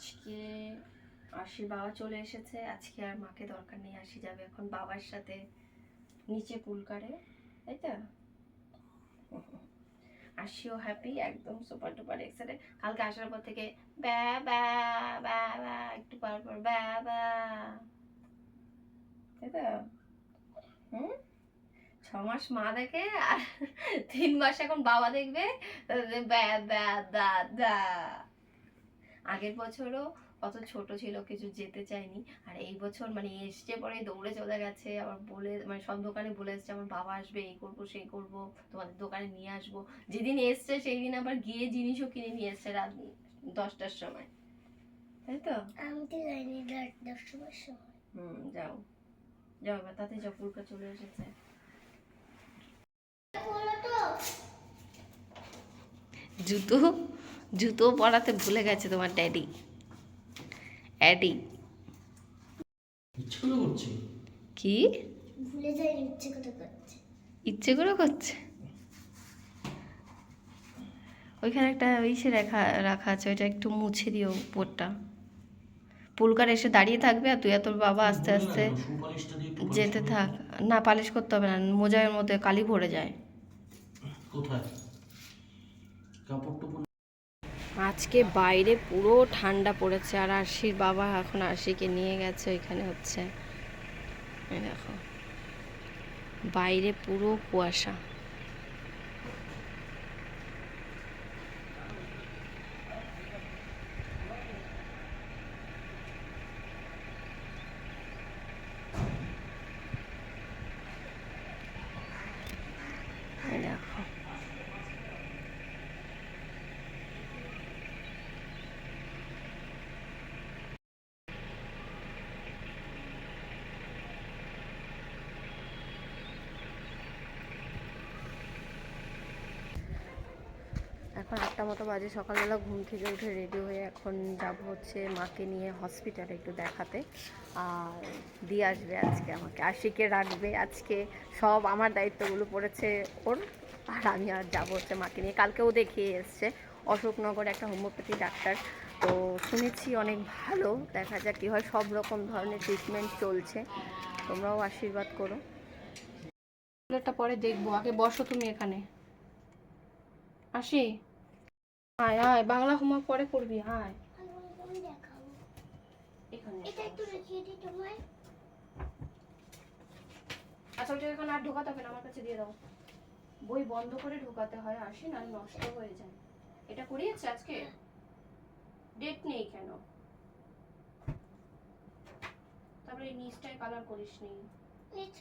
আজকে আশির বাবা চলে এসেছে। আজকে আর মাকে দরকার নেই, আশি যাবে এখন বাবার সাথে নিচে পুলকারে তাই তো? আশিও হ্যাপি একদম সুপার টুপার এক্সাইটেড কালকে আসার পর থেকে ব্যা ব্যা ব্যা ব্যা একটু পর পর ব্যা ব্যা তাই তো? হুম? ছ মাস মা দেখে আর তিন মাস এখন বাবা দেখবে ব্যা ব্যা দা দা। আগের বছরও অত ছোট ছিল কিছু যেতে চায়নি আর এই বছর মানে এসছে পরে দৌড়ে চলে গেছে আবার বলে মানে সব দোকানে বলে এসছে আমার বাবা আসবে এই করব সেই করব তোমাদের দোকানে নিয়ে আসব। যেদিন এসছে সেই দিন আবার গিয়ে জিনিসও কিনে নিয়ে এসছে রাত দশটার সময়। তাই তো? আমি তো জানি রাত দশটার সময়। হুম যাও। যাও এবার তাতে যাও পুরকা চলে এসেছে। জুতো? জুতো পরাতে ভুলে গেছে তোমার ড্যাডি অ্যাডি কি? ভুলে যাই ইচ্ছে করে করছে। ইচ্ছে করে করছে? ওইখানে একটা ইসে রাখা রাখা আছে ওইটা একটু মুছে দিও উপরটা। পুলকার এসে দাঁড়িয়ে থাকবে আর তুই আর তোর বাবা আস্তে আস্তে যেতে থাক। না পালিশ করতে হবে না মোজার মধ্যে কালি ভরে যায়। কোথায়? আজকে বাইরে পুরো ঠান্ডা পড়েছে আর আরশির বাবা এখন আরশিকে নিয়ে গেছে, ওইখানে হচ্ছে। দেখো। বাইরে পুরো কুয়াশা এই দেখো এখন আটটা মতো বাজে, সকালবেলা ঘুম থেকে উঠে রেডি হয়ে এখন যাব হচ্ছে মাকে নিয়ে হসপিটালে একটু দেখাতে। আর দিয়ে আসবে আজকে আমাকে। আশিকে রাখবে আজকে। সব আমার দায়িত্বগুলো পড়েছে ওর। আর আমি আর যাব হচ্ছে মাকে নিয়ে। কালকেও দেখিয়ে এসছে। অশোকনগর একটা হোমিওপ্যাথি ডাক্তার তো শুনেছি অনেক ভালো। দেখা যাক কী হয়। সব রকম ধরনের ট্রিটমেন্ট চলছে। তোমরাও আশীর্বাদ করো। এটা পরে দেখব। আগে বসো তুমি এখানে। আসি? আয় আয় বাংলা হোমওয়ার্ক পরে করবি আয়। আমি দেখাবো এটা একটু রেখে দিই তোমায় আচ্ছা এখন আর ঢোকাতে হবে না আমার কাছে দিয়ে দাও। বই বন্ধ করে ঢোকাতে হয় আসি না নষ্ট হয়ে যায়। এটা করিয়েছে আজকে? ডেট নেই কেন? তারপরে এই নিচটায় কালার করিস নি। নিচ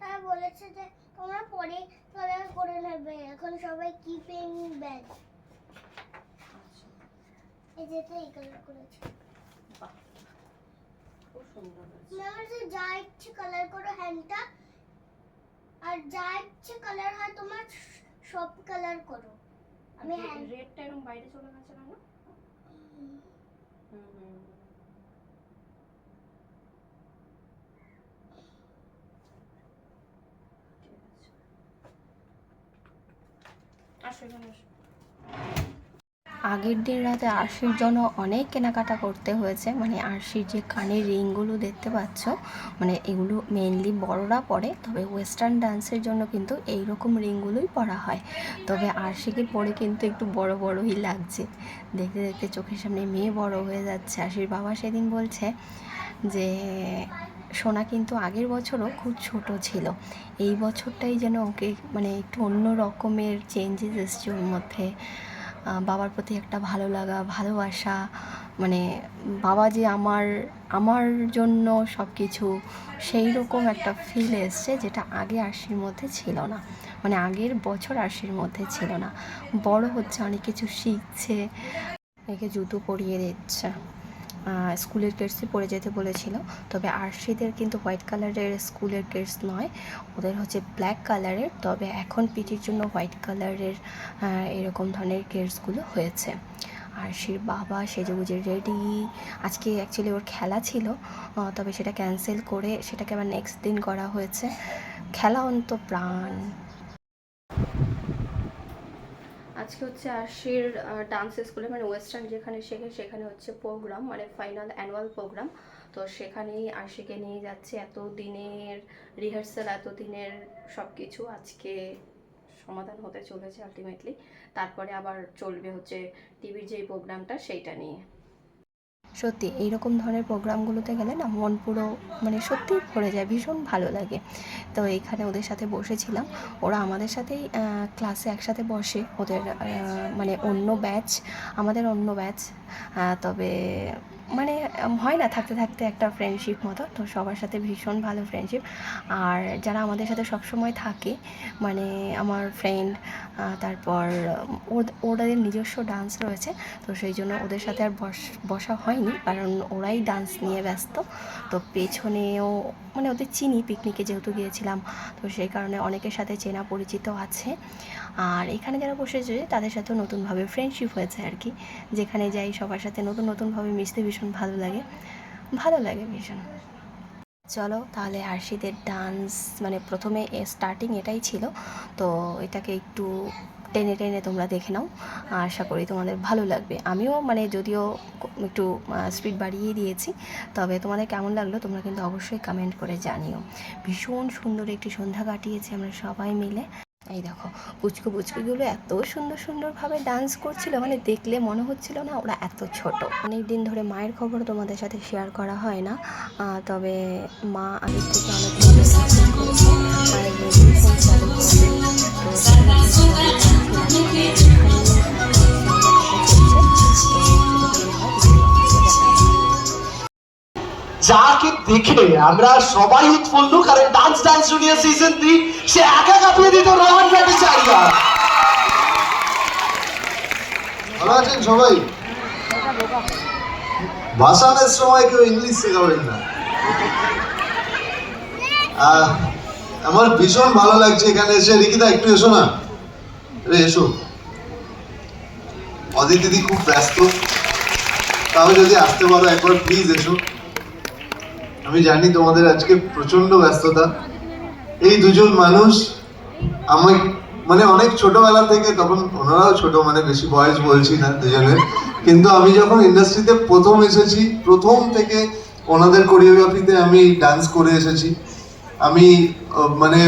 তারা বলেছে যে তোমরা পরে কালার করে নেবে এখন সবাই কিপিং ব্যাগ? এই কালার করেছে। বাহ খুব সুন্দর হয়েছে। যা ইচ্ছে কালার করো হ্যান্ডটা আর যা ইচ্ছে কালার হয় তোমার সব কালার করো। আমি রেডটা এরকম বাইরে চলে গেছে কেন আসো এখানে আসো। আগের দিন রাতে আরশির জন্য অনেক কেনাকাটা করতে হয়েছে। মানে আরশির যে কানের রিংগুলো দেখতে পাচ্ছ মানে এগুলো মেনলি বড়রা পরে, তবে ওয়েস্টার্ন ডান্সের জন্য কিন্তু এই রকম রিংগুলোই পরা হয়। তবে আরশিকে পরে কিন্তু একটু বড় বড়ই লাগছে। দেখতে দেখতে চোখের সামনে মেয়ে বড় হয়ে যাচ্ছে। আরশির বাবা সেদিন বলছে যে, সোনা কিন্তু আগের বছরও খুব ছোট ছিল। এই বছরটাই যেন ওকে মানে একটু অন্য রকমের চেঞ্জেস এসছে ওর মধ্যে। বাবার প্রতি একটা ভালো লাগা, ভালোবাসা মানে বাবা যে আমার আমার জন্য সব কিছু সেই রকম একটা ফিল এসছে যেটা আগে আরশির মধ্যে ছিল না। মানে আগের বছর আরশির মধ্যে ছিল না। বড় হচ্ছে, অনেক কিছু শিখছে একে জুতো পরিয়ে দিচ্ছে। স্কুলের কেটসই পরে যেতে বলেছিল। তবে আরশিদের কিন্তু হোয়াইট কালারের স্কুলের কেটস নয়, ওদের হচ্ছে ব্ল্যাক কালারের। তবে এখন পিটির জন্য হোয়াইট কালারের এরকম ধরনের কেটসগুলো হয়েছে। আরশির বাবা সেজেগুজে রেডি। আজকে অ্যাকচুয়ালি ওর খেলা ছিল তবে সেটা ক্যান্সেল করে সেটাকে আবার নেক্সট দিন করা হয়েছে। খেলা অন্ত প্রাণ। আজকে হচ্ছে আশির ডান্স স্কুলে মানে ওয়েস্টার্ন যেখানে শেখে, সেখানে হচ্ছে প্রোগ্রাম মানে ফাইনাল অ্যানুয়াল প্রোগ্রাম তো সেখানেই আশিকে নিয়ে যাচ্ছে এত দিনের রিহার্সাল এত দিনের সব কিছু আজকে সমাধান হতে চলেছে আলটিমেটলি তারপরে আবার চলবে হচ্ছে টিভির যেই প্রোগ্রামটা সেইটা নিয়ে। সত্যি, এইরকম ধরনের প্রোগ্রামগুলোতে গেলে না মন পুরো মানে সত্যিই ভরে যায়, ভীষণ ভালো লাগে। তো এখানে ওদের সাথে বসেছিলাম, ওরা আমাদের সাথেই ক্লাসে একসাথে বসে, ওদের মানে অন্য ব্যাচ আমাদের অন্য ব্যাচ তবে মানে হয় না থাকতে থাকতে একটা ফ্রেন্ডশিপ মতো। তো সবার সাথে ভীষণ ভালো ফ্রেন্ডশিপ আর যারা আমাদের সাথে সবসময় থাকে মানে আমার ফ্রেন্ড তারপর ওদের নিজস্ব ডান্স রয়েছে। তো সেই জন্য ওদের সাথে আর বস, বসা হয়নি। কারণ ওরাই ডান্স নিয়ে ব্যস্ত। তো পেছনেও মানে ওদের চিনি পিকনিকে যেহেতু গিয়েছিলাম, তো সেই কারণে অনেকের সাথে চেনা পরিচিত আছে। আর এখানে যারা বসেছে তাদের সাথেও নতুনভাবে ফ্রেন্ডশিপ হয়েছে আর কি। যেখানে যাই, সবার সাথে নতুন নতুনভাবে মিশতে ভীষণ ভালো লাগে। ভালো লাগে ভীষণ। চলো তাহলে আরশিদের ডান্স মানে প্রথমে স্টার্টিং এটাই ছিল। তো এটাকে একটু টেনে টেনে তোমরা দেখে নাও। আশা করি তোমাদের ভালো লাগবে। আমিও মানে যদিও একটু স্পিড বাড়িয়ে দিয়েছি, তবে তোমাদের কেমন লাগল তোমরা কিন্তু অবশ্যই কমেন্ট করে জানিও। ভীষণ সুন্দর একটি সন্ধ্যা কাটিয়েছি আমরা সবাই মিলে। এই দেখো, পুচকু পুচকুগুলো এত সুন্দর সুন্দরভাবে ডান্স করছিল মানে দেখলে মনে হচ্ছিল না ওরা এত ছোট। অনেক দিন ধরে মায়ের খবর তোমাদের সাথে শেয়ার করা হয় না তবে মা আগের থেকে অনেক তো যাকে দেখে আমরা সবাই উৎফুল্ল, কারণ dance dance junior season three সে একা কাঁপিয়ে দিত, রোহান ভট্টাচার্য ভালো আছেন সবাই? ভাষণের সময় কেউ ইংলিশ শেখাবেন না। আমার ভীষণ ভালো লাগছে এখানে এসে। রিকিতা একটু এসো না। রে এসো। অদিত দিদি খুব ব্যস্ত। তাও যদি আসতে পারো একবার প্লিজ এসো। আমি জানি তোমাদের আজকে প্রচণ্ড ব্যস্ততা। এই দুজন মানুষ আমি মানে অনেক ছোটবেলা থেকে তখন ওনারাও ছোট মানে বেশি বয়স বলছি না দুজনের। কিন্তু আমি যখন ইন্ডাস্ট্রিতে প্রথম এসেছি, প্রথম থেকে ওনাদের কোরিওগ্রাফিতে আমি ডান্স করে এসেছি। আমি মানে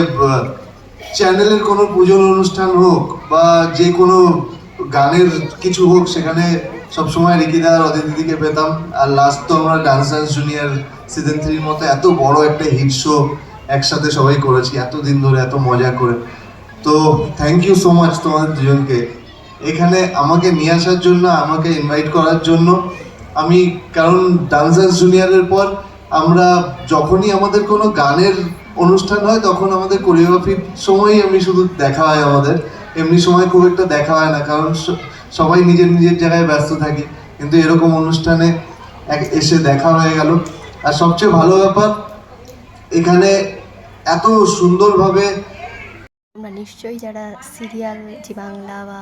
চ্যানেলের কোনো পুজোর অনুষ্ঠান হোক বা যে কোনো গানের কিছু হোক, সেখানে সবসময় রিকিদা আর অদিতি দিদিকে পেতাম। আর লাস্ট তো আমরা ডান্স ডান্স জুনিয়র সিজন থ্রির মতো এত বড় একটা হিট শো একসাথে সবাই করেছি এত দিন ধরে, এত মজা করে। তো থ্যাংক ইউ সো মাচ তোমাদের দুজনকে। এখানে আমাকে নিয়ে আসার জন্য, আমাকে ইনভাইট করার জন্য আমি, কারণ ডান্সার্স জুনিয়রের পর আমরা যখনই আমাদের কোনো গানের অনুষ্ঠান হয়, তখন আমাদের কোরিওগ্রাফির সময়ই আমি শুধু দেখা হয় আমাদের। এমনি সময় খুব একটা দেখা হয় না, কারণ সবাই নিজের নিজের জায়গায় ব্যস্ত থাকি। কিন্তু এরকম অনুষ্ঠানে এক, এসে দেখা হয়ে গেল। আর সবচেয়ে ভালো ব্যাপার, এখানে এত সুন্দরভাবে আমরা নিশ্চয়ই যারা সিরিয়াল জি বাংলা বা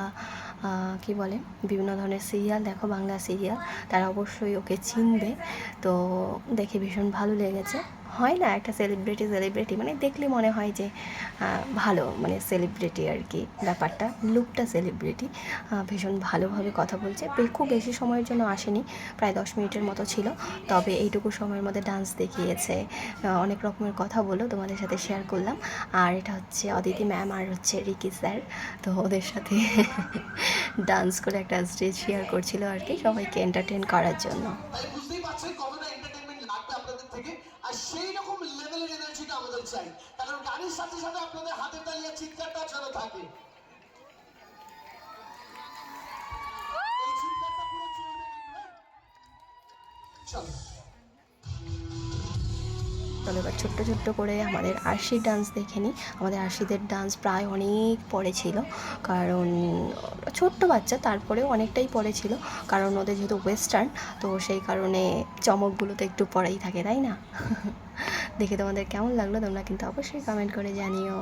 কি বলে, বিভিন্ন ধরনের সিরিয়াল, দেখো বাংলা সিরিয়াল, তারা অবশ্যই ওকে চিনবে। তো দেখে ভীষণ ভালো লেগেছে। হয় না একটা সেলিব্রিটি সেলিব্রিটি মানে দেখলে মনে হয় যে ভালো মানে সেলিব্রিটি আর কি ব্যাপারটা লুকটা সেলিব্রিটি ভীষণ ভালোভাবে কথা বলছে। খুব বেশি সময়ের জন্য আসেনি, প্রায় দশ মিনিটের মতো ছিল। তবে এইটুকু সময়ের মধ্যে ডান্স দেখিয়েছে। অনেক রকমের কথা বলো তোমাদের সাথে শেয়ার করলাম। আর এটা হচ্ছে অদিতি ম্যাম আর হচ্ছে রিকি স্যার তো ওদের সাথে ডান্স করে একটা স্টেজ শেয়ার করছিল আর কি সবাইকে এন্টারটেন করার জন্য। বুঝতেই পারছেন কতটা এন্টারটেনমেন্ট লাগবে আপনাদের থেকে। আর সেই রকম লেভেলের এনার্জিটা আমাদের চাই। কারণ সাথে সাথে আপনাদের হাতের তালি আর চিৎকারটা যেন থাকে হ্যাঁ? চলো। এবার ছোট্ট ছোট্ট করে আমাদের আরশির ডান্স দেখে নিই। আমাদের আরশিদের ডান্স প্রায় অনেক পরে ছিল। কারণ ছোট্ট বাচ্চা, তারপরেও অনেকটাই পরে ছিল। কারণ ওদের যেহেতু ওয়েস্টার্ন তো সেই কারণে চমকগুলো তো একটু পরেই থাকে, তাই না? দেখে তোমাদের কেমন লাগল তোমরা কিন্তু অবশ্যই কমেন্ট করে জানিও।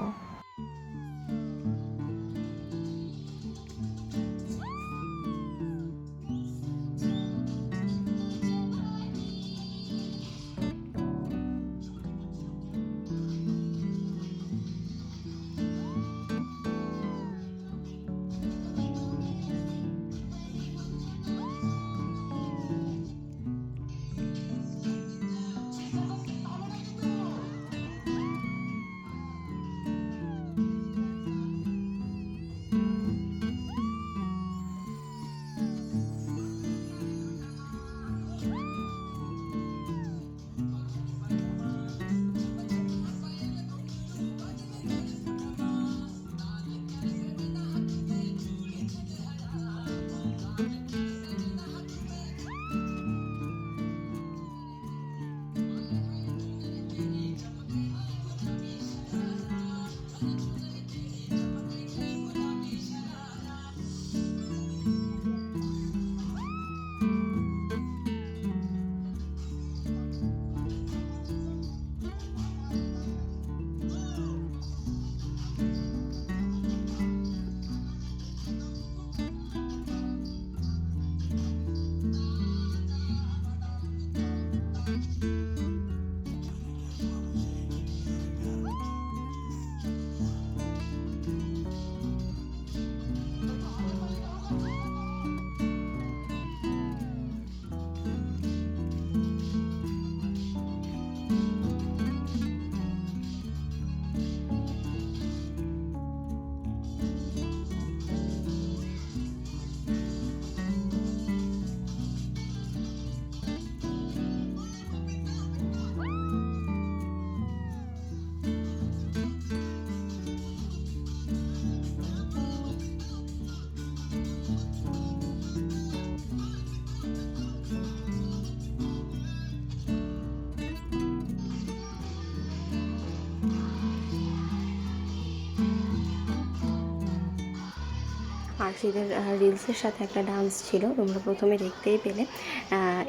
আশিদের রিলসের সাথে একটা ডান্স ছিল। তোমরা প্রথমে দেখতেই পেলে।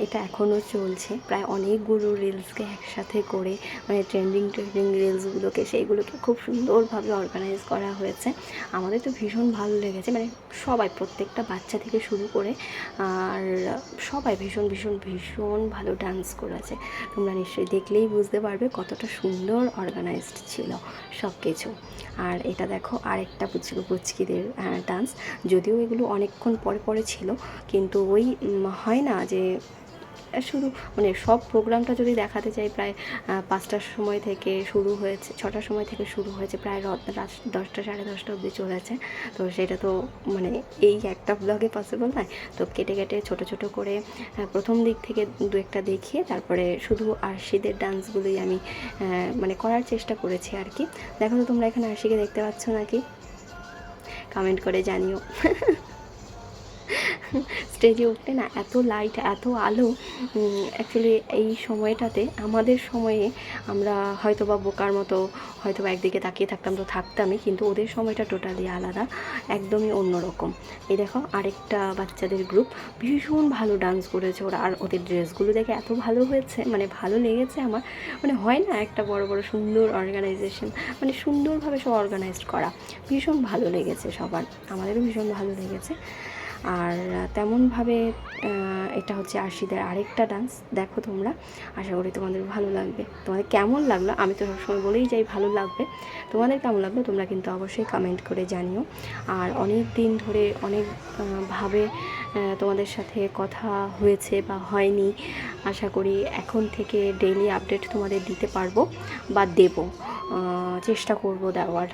এটা এখনও চলছে। প্রায় অনেকগুলো রিলসকে একসাথে করে মানে ট্রেন্ডিং ট্রেন্ডিং রিলসগুলোকে সেইগুলোকে খুব সুন্দরভাবে অর্গানাইজ করা হয়েছে। আমাদের তো ভীষণ ভালো লেগেছে মানে সবাই, প্রত্যেকটা বাচ্চা থেকে শুরু করে, আর সবাই ভীষণ ভীষণ ভীষণ ভালো ডান্স করেছে। তোমরা নিশ্চয়ই দেখলেই বুঝতে পারবে কতটা সুন্দর অর্গানাইজড ছিল সব কিছু আর এটা দেখো, আরেকটা পুচকু পুচকিদের ডান্স যদিও এগুলো অনেকক্ষণ পরে পরে ছিল, কিন্তু ওই হয় না যে শুরু মানে সব প্রোগ্রামটা যদি দেখাতে চাই প্রায় পাঁচটার সময় থেকে শুরু হয়েছে, ছটার সময় থেকে শুরু হয়েছে, প্রায় রাত দশটা সাড়ে দশটা অবধি চলেছে। তো সেটা তো মানে এই একটা ব্লগে পসিবল নয়। তো কেটে কেটে, ছোট ছোট করে প্রথম দিক থেকে দু একটা দেখিয়ে, তারপরে শুধু আরশিদের ডান্সগুলোই আমি মানে করার চেষ্টা করেছি আর কি। দেখো তো তোমরা এখানে আরশিকে দেখতে পাচ্ছ নাকি? কমেন্ট করে জানিও। স্টেজে উঠতে না, এত লাইট এত আলো অ্যাকচুয়ালি এই সময়টাতে, আমাদের সময়ে আমরা হয়তো বা বোকার মতো হয়তো বা একদিকে তাকিয়ে থাকতাম তো থাকতামই, কিন্তু ওদের সময়টা টোটালি আলাদা, একদমই অন্যরকম। এই দেখো, আরেকটা বাচ্চাদের গ্রুপ ভীষণ ভালো ডান্স করেছে ওরা, আর ওদের ড্রেসগুলো দেখে এত ভালো হয়েছে মানে ভালো লেগেছে আমার মানে হয় না একটা বড় বড় সুন্দর অর্গানাইজেশন মানে সুন্দরভাবে সব অর্গানাইজড করা, ভীষণ ভালো লেগেছে সবার, আমাদেরও ভীষণ ভালো লেগেছে। আর তেমনভাবে এটা হচ্ছে আশিদের আরেকটা ডান্স দেখো তোমরা। আশা করি তোমাদের ভালো লাগবে। তোমাদের কেমন লাগল? আমি তো সবসময় বলেই যাই ভালো লাগবে। তোমাদের কেমন লাগল? তোমরা কিন্তু অবশ্যই কমেন্ট করে জানিও। আর অনেক দিন ধরে অনেক আহ, ভাবে তোমাদের সাথে কথা হয়েছে বা হয়নি আশা করি এখন থেকে ডেইলি আপডেট তোমাদের দিতে পারব বা দেবো। চেষ্টা করব দেওয়ার।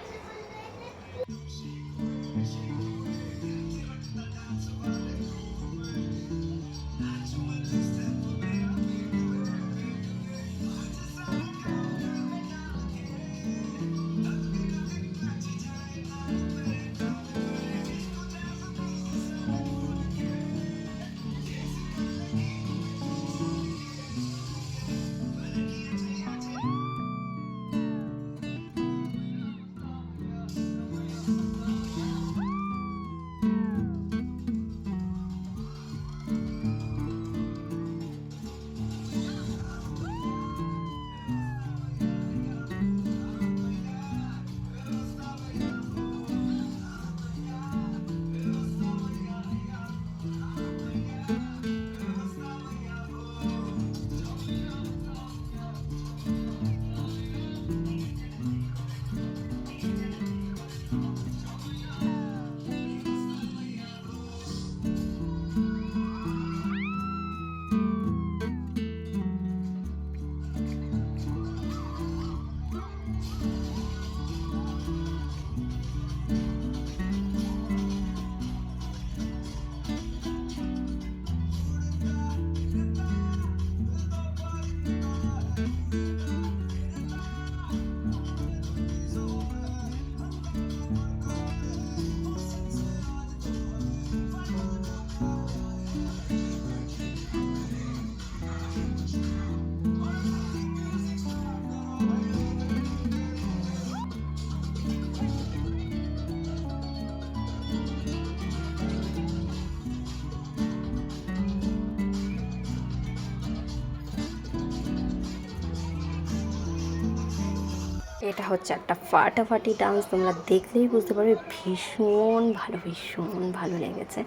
এটা হচ্ছে একটা ফাটাফাটি ডান্স, তোমরা দেখলেই বুঝতে পারবে ভীষণ ভালো ভীষণ ভালো লেগেছে।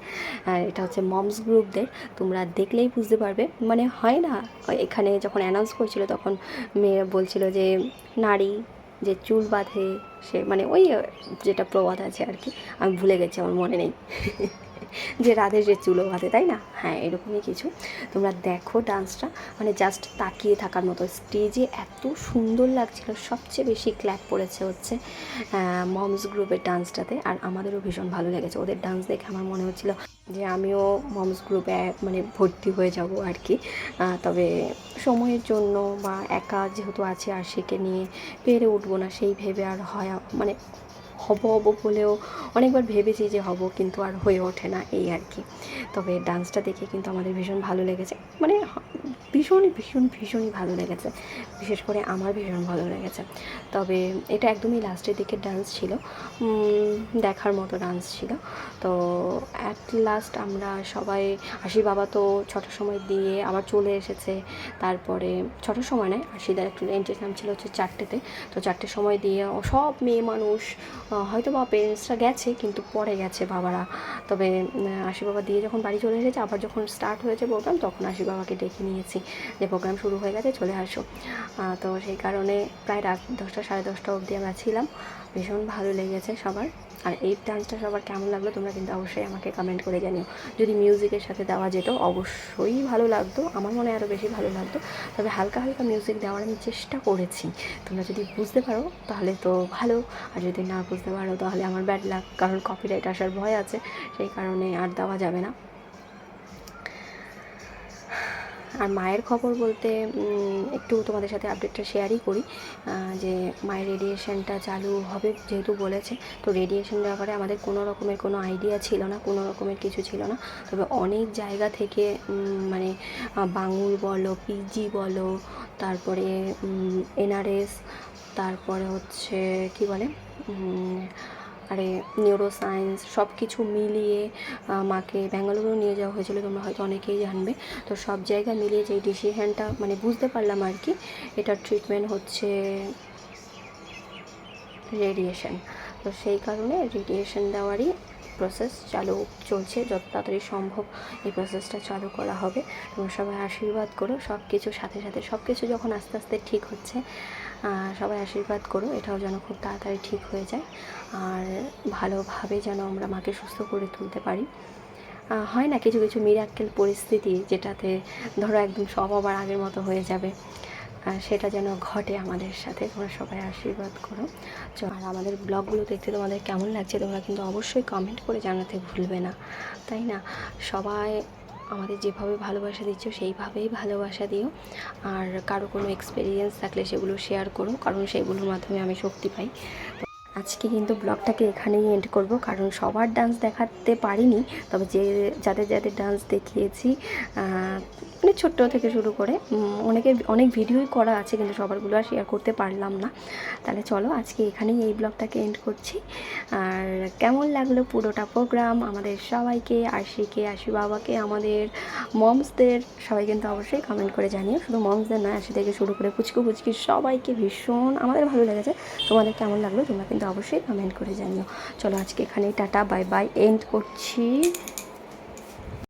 আর এটা হচ্ছে মমস গ্রুপদের, তোমরা দেখলেই বুঝতে পারবে। মানে হয় না, এখানে যখন অ্যানাউন্স করছিল তখন মেয়েরা বলছিল যে নারী যে চুল বাঁধে সে মানে ওই যেটা প্রবাদ আছে আর কি, আমি ভুলে গেছি, আমার মনে নেই। যে রাধে যে চুলো বাঁধে, তাই না? হ্যাঁ এরকমই কিছু। তোমরা দেখো ডান্সটা মানে জাস্ট তাকিয়ে থাকার মতো স্টেজে এত সুন্দর লাগছিল। সবচেয়ে বেশি ক্ল্যাপ পড়েছে হচ্ছে মমস গ্রুপের ডান্সটাতে আর আমাদেরও ভীষণ ভালো লেগেছে। ওদের ডান্স দেখে আমার মনে হচ্ছিল যে আমিও মমস গ্রুপে মানে ভর্তি হয়ে যাব আর কি। তবে সময়ের জন্য বা একা যেহেতু আছে আর সেকে নিয়ে পেরে উঠবো না, সেই ভেবে আর হয় মানে হব হব বলেও অনেকবার ভেবেছি যে হব, কিন্তু আর হয়ে ওঠে না এই আর কি। তবে ডান্সটা দেখে কিন্তু আমাদের ভীষণ ভালো লেগেছে। মানে ভীষণই, ভীষণ, ভীষণই ভালো লেগেছে। বিশেষ করে আমার ভীষণ ভালো লেগেছে। তবে এটা একদমই লাস্টের দিকের ডান্স ছিল। দেখার মতো ডান্স ছিল। তো অ্যাট লাস্ট আমরা সবাই আশি বাবা তো ছটার সময় দিয়ে আবার চলে এসেছে। তারপরে ছটার সময় নয় আশিদার একটু এন্ট্রি নাম ছিল হচ্ছে চারটেতে। তো চারটের সময় দিয়ে সব মেয়ে মানুষ হয়তো বা পেরেন্টসরা গেছে, কিন্তু পরে গেছে বাবারা। তবে আশি বাবা দিয়ে যখন বাড়ি চলে এসেছে, আবার যখন স্টার্ট হয়েছে প্রোগ্রাম তখন আশি বাবাকে ডেকে নিয়েছি যে প্রোগ্রাম শুরু হয়ে গেছে, চলে আসো। তো সেই কারণে প্রায় রাত দশটা, সাড়ে দশটা অবধি আমরা ছিলাম। ভীষণ ভালো লেগেছে সবার। আর এই ডান্সটা সবার কেমন লাগল তোমরা কিন্তু অবশ্যই আমাকে কমেন্ট করে জানিও। যদি মিউজিকের সাথে দেওয়া যেত, অবশ্যই ভালো লাগতো। আমার মনে আরও বেশি ভালো লাগতো। তবে হালকা হালকা মিউজিক দেওয়ার আমি চেষ্টা করেছি। তোমরা যদি বুঝতে পারো, তাহলে তো ভালো। আর যদি না বুঝতে পারো, তাহলে আমার ব্যাড লাগ কারণ কপিরাইট আসার ভয় আছে। সেই কারণে আর দেওয়া যাবে না। আর মায়ের খবর বলতে একটু তোমাদের সাথে আপডেটটা শেয়ারই করি যে মায়ের রেডিয়েশনটা চালু হবে যেহেতু বলেছে, তো রেডিয়েশন ব্যাপারে আমাদের কোনো রকমের কোনো আইডিয়া ছিল না, কোনো রকমের কিছু ছিল না। তবে অনেক জায়গা থেকে মানে বাঙুর বলো পিজি বলো, তারপরে এনআরএস তারপরে হচ্ছে, কি বলে আরে নিউরো সায়েন্স সব কিছু মিলিয়ে মাকে ব্যাঙ্গালুরু নিয়ে যাওয়া হয়েছিল, তোমরা হয়তো অনেকেই জানবে। তো সব জায়গা মিলিয়ে যে ডিসিশনটা মানে বুঝতে পারলাম আর কি, এটার ট্রিটমেন্ট হচ্ছে রেডিয়েশন তো সেই কারণে রেডিয়েশন দেওয়ারই প্রসেস চালু চলছে, যত তাড়াতাড়ি সম্ভব এই প্রসেসটা চালু করা হবে। তোমরা সবাই আশীর্বাদ করো সব কিছুর সাথে সাথে সব কিছু যখন আস্তে আস্তে ঠিক হচ্ছে সবাই আশীর্বাদ করো এটাও যেন খুব তাড়াতাড়ি ঠিক হয়ে যায় আর ভালোভাবে যেন আমরা মাকে সুস্থ করে তুলতে পারি। হয় না কিছু কিছু মিরাক্কেল পরিস্থিতি যেটাতে ধরো একদম সব আবার আগের মতো হয়ে যাবে। সেটা যেন ঘটে আমাদের সাথে, তোমরা সবাই আশীর্বাদ করো। আর আমাদের ব্লগগুলো দেখতে তোমাদের কেমন লাগছে তোমরা কিন্তু অবশ্যই কমেন্ট করে জানাতে ভুলবে না, তাই না? সবাই আমাদের যেভাবে ভালোবাসা দিচ্ছ, সেইভাবেই ভালোবাসা দিও। আর কারও কোনো এক্সপিরিয়েন্স থাকলে সেগুলো শেয়ার করো, কারণ সেগুলোর মাধ্যমে আমি শক্তি পাই। আজকে কিন্তু ব্লগটাকে এখানেই এন্ড করব, কারণ সবার ডান্স দেখাতে পারিনি, তবে যে, যাদের যাদের ডান্স দেখিয়েছি মানে ছোট্ট থেকে শুরু করে অনেকে, অনেক ভিডিওই করা আছে, কিন্তু সবারগুলো আর শেয়ার করতে পারলাম না। তাহলে চলো, আজকে এখানেই এই ব্লগটাকে এন্ড করছি। আর কেমন লাগল পুরোটা প্রোগ্রাম আমাদের সবাইকে, আশিকে আশি বাবাকে আমাদের মমসদের সবাই কিন্তু অবশ্যই কমেন্ট করে জানিও। শুধু মমসদের নয় আশি থেকে শুরু করে পুচকু পুচকি সবাইকে ভীষণ আমাদের ভালো লেগেছে। তোমাদের কেমন লাগল? তোমরা কিন্তু অবশ্যই কমেন্ট করে জানিও। চলো আজকে এখানেই টাটা বাই বাই এন্ড করছি।